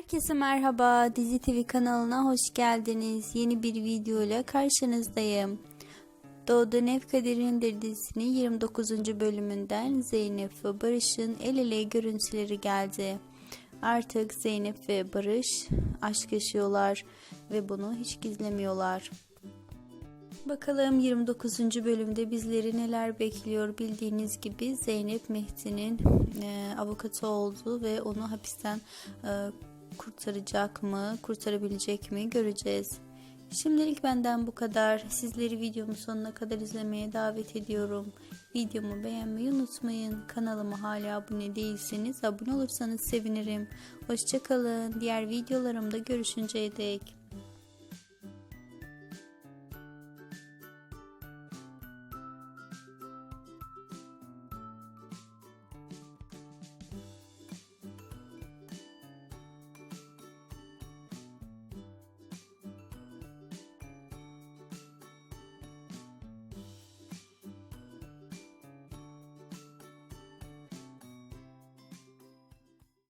Herkese merhaba. Dizi TV kanalına hoş geldiniz. Yeni bir video ile karşınızdayım. Doğduğun Ev Kaderindir dizisinin 29. bölümünden Zeynep ve Barış'ın el ele görüntüleri geldi. Artık Zeynep ve Barış aşk yaşıyorlar ve bunu hiç gizlemiyorlar. Bakalım 29. bölümde bizleri neler bekliyor bildiğiniz gibi Zeynep Mehdi'nin e, avukatı oldu ve onu hapisten e, kurtaracak mı, kurtarabilecek mi göreceğiz. Şimdilik benden bu kadar. Sizleri videomun sonuna kadar izlemeye davet ediyorum. Videomu beğenmeyi unutmayın. Kanalıma hala abone değilseniz abone olursanız sevinirim. Hoşçakalın. Diğer videolarımda görüşünceye dek.